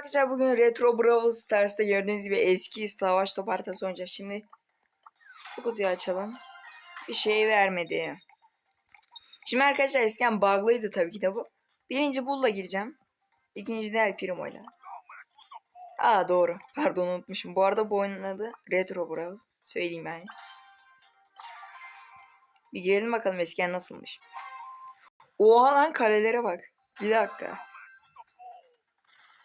Arkadaşlar bugün Retro Brawl Stars'ta gördüğünüz gibi eski savaş top haritası oynayacağız. Şimdi bu kutuyu açalım. Bir şey vermedi. Şimdi arkadaşlar eskiden bug'lıydı tabii ki de bu. Birinci bull'la gireceğim. İkinci de El Primo'yla. Aa doğru. Pardon unutmuşum. Bu arada bu oyunun adı Retro Brawl. Söyleyeyim yani. Bir girelim bakalım eskiden nasılmış. Oha lan kalelere bak. Bir dakika.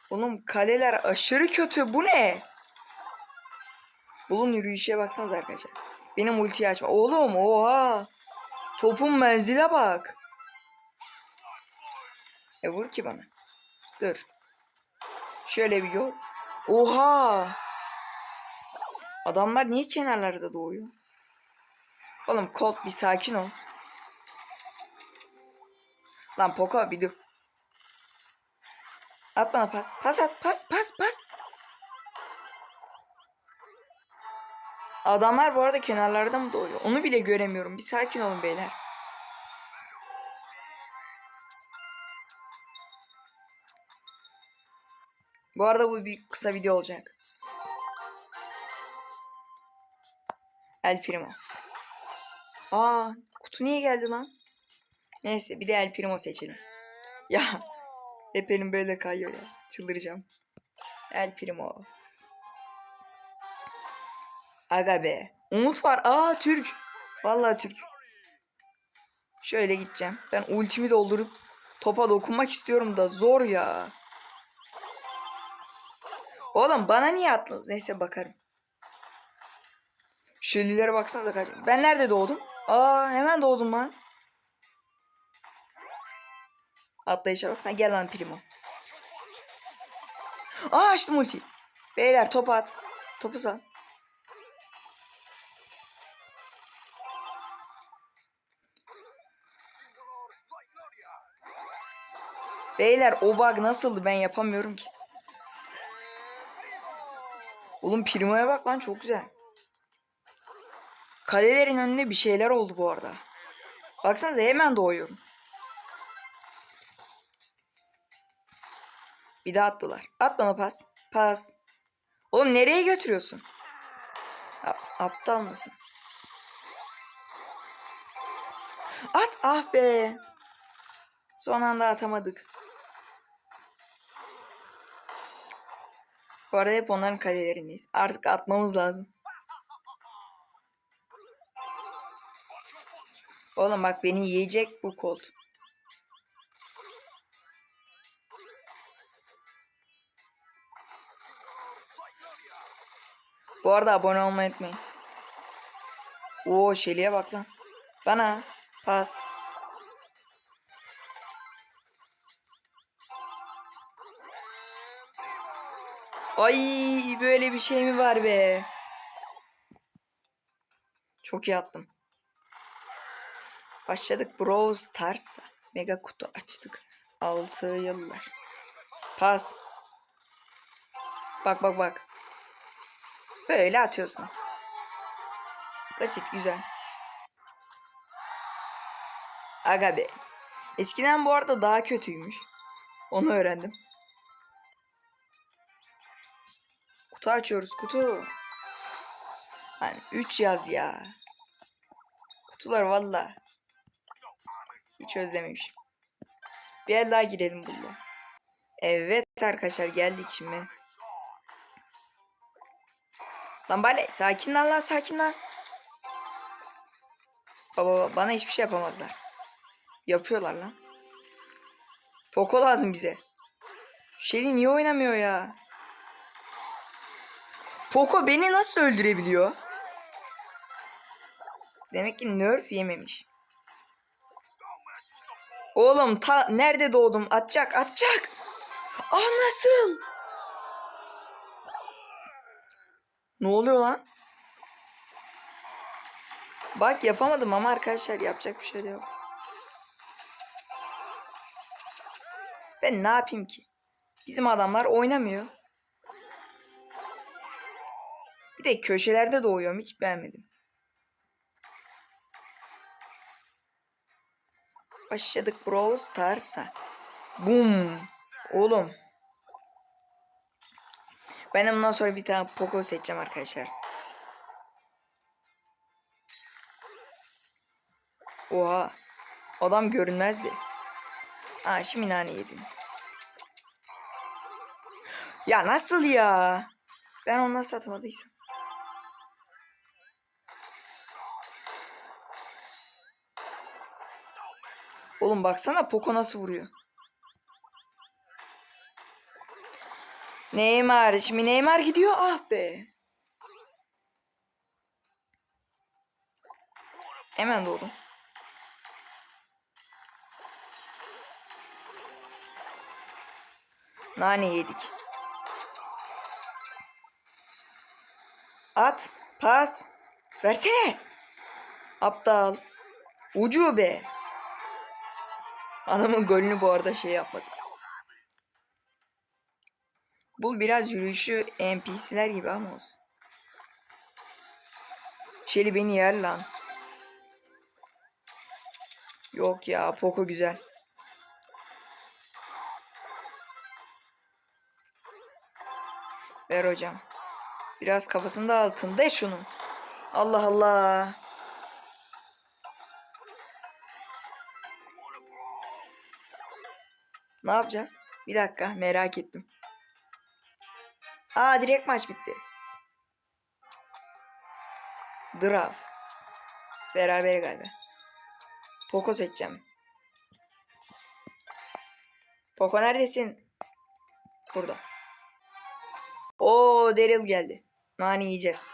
Oğlum kaleler aşırı kötü. Bu ne? Bulun yürüyüşe baksanız arkadaşlar. Benim ultiyi açma. Oğlum oha. Topun menzile bak. E vur ki bana. Dur. Şöyle bir gör. Oha. Adamlar niye kenarlarda doğuyor? Oğlum Colt bir sakin ol. Lan Poco bir dur. At bana pas. Pas at. Pas pas pas. Adamlar bu arada kenarlarda mı doğuyor? Onu bile göremiyorum. Bir sakin olun beyler. Bu arada bu bir kısa video olacak. El Primo. Aa, kutu niye geldi lan? Neyse bir de El Primo seçelim. Ya hep elim böyle kayıyor ya. Çıldıracağım. El Primo. Aga be. Umut var. Aa Türk. Vallahi Türk. Şöyle gideceğim. Ben ultimi doldurup topa dokunmak istiyorum da zor ya. Oğlum bana niye attınız? Neyse bakarım. Şölilere baksana da kaç. Ben nerede doğdum? Aa hemen doğdum lan. Atlayışa baksana. Gel lan Primo. Aa açtım ulti. Beyler top at. Topu sal. Beyler o bug nasıldı ben yapamıyorum ki. Oğlum Primo'ya bak lan çok güzel. Kalelerin önünde bir şeyler oldu bu arada. Baksanıza hemen doğuyorum. Bir daha attılar. At bana pas. Pas. Oğlum nereye götürüyorsun? A- aptal mısın? At ah be. Son anda atamadık. Bu arada hep onların kalelerindeyiz. Artık atmamız lazım. Oğlum bak beni yiyecek bu kolt. Bu arada abone olmayı unutmayın. Oo Şeli'ye bak lan. Bana pas. Ay böyle bir şey mi var be? Çok iyi attım. Başladık Brawl Stars'a. Mega kutu açtık. 6 yıllar. Pas. Bak bak bak. Böyle atıyorsunuz. Basit güzel. Aga be. Eskiden bu arada daha kötüymüş. Onu öğrendim. Kutu açıyoruz kutu. Hani 3 yaz ya. Kutular valla. Hiç özlememişim. Bir el daha girelim burada. Evet arkadaşlar geldik şimdi. Lan Bale sakin lan lan sakin lan. Baba bana hiçbir şey yapamazlar. Yapıyorlar lan. Poco lazım bize. Shelly niye oynamıyor ya? Poco beni nasıl öldürebiliyor? Demek ki nerf yememiş. Oğlum ta nerede doğdum? Atacak atacak. Aa nasıl? Ne oluyor lan? Bak yapamadım ama arkadaşlar yapacak bir şey de yok. Ben ne yapayım ki? Bizim adamlar oynamıyor. Bir de köşelerde doğuyorum hiç beğenmedim. Başladık Brawl Stars'a. Boom. Oğlum. Ben de bundan sonra bir tane Poco seçeceğim arkadaşlar. Oha. Adam görünmezdi. Aa şimdi nane yedin. Ya nasıl ya? Ben onu nasıl atamadıysam. Oğlum baksana Poco nasıl vuruyor. Neymar. Şimdi Neymar gidiyor. Ah be. Hemen doğdum. Nane yedik. At. Pas. Versene. Aptal. Ucube. Adamın golünü bu arada şey yapmadı. Bu biraz yürüyüşü NPC'ler gibi ama olsun. Şeli beni yer lan. Yok ya Poco güzel. Ver hocam. Biraz kafasında altında şunun. Allah Allah. Ne yapacağız? Bir dakika merak ettim. Aa direkt maç bitti. Draft. Beraber galiba. Poco seçeceğim. Poco neredesin? Burada. Oo Daryl geldi. Nani yiyeceğiz.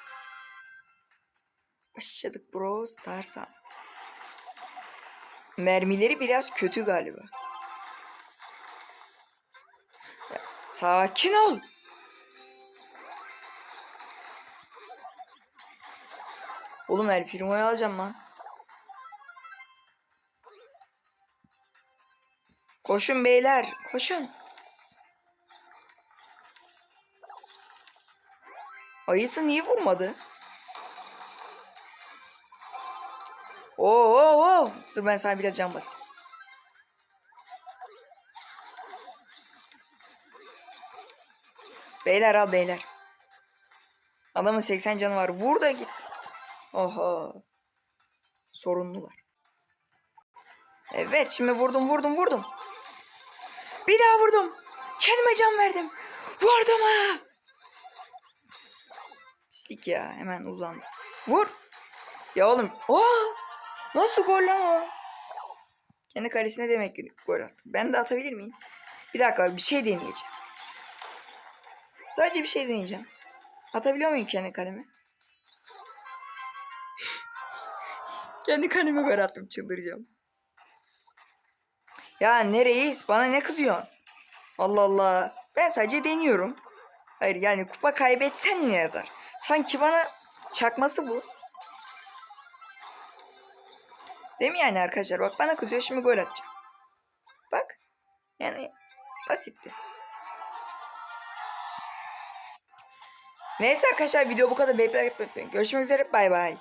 Başladık bro Stars'a. Mermileri biraz kötü galiba. Sakin ol. Oğlum El Primo'yu alacağım lan. Koşun beyler, koşun. Ayısı niye vurmadı? Oo, oo, oo. Dur ben sana biraz can basayım. Beyler al beyler. Adamın 80 canı var. Vur da git. Oha. Sorunlular. Evet şimdi vurdum vurdum vurdum. Bir daha vurdum. Kendime can verdim. Vurdum ha. Pislik ya hemen uzandı. Vur. Ya oğlum. Aa, nasıl gol lan o? Kendi kalesine demek ki gol attı. Ben de atabilir miyim? Bir dakika bir şey deneyeceğim. Sadece bir şey deneyeceğim. Atabiliyor muyum kendi kaleme? Kendi kaleme gol attım çıldıracağım. Ya ne reis bana ne kızıyorsun? Allah Allah. Ben sadece deniyorum. Hayır yani kupa kaybetsen ne yazar? Sanki bana çakması bu. Değil mi yani arkadaşlar? Bak bana kızıyor şimdi gol atacağım. Bak. Yani basitti. Neyse arkadaşlar video bu kadar. Görüşmek üzere. Bay bay.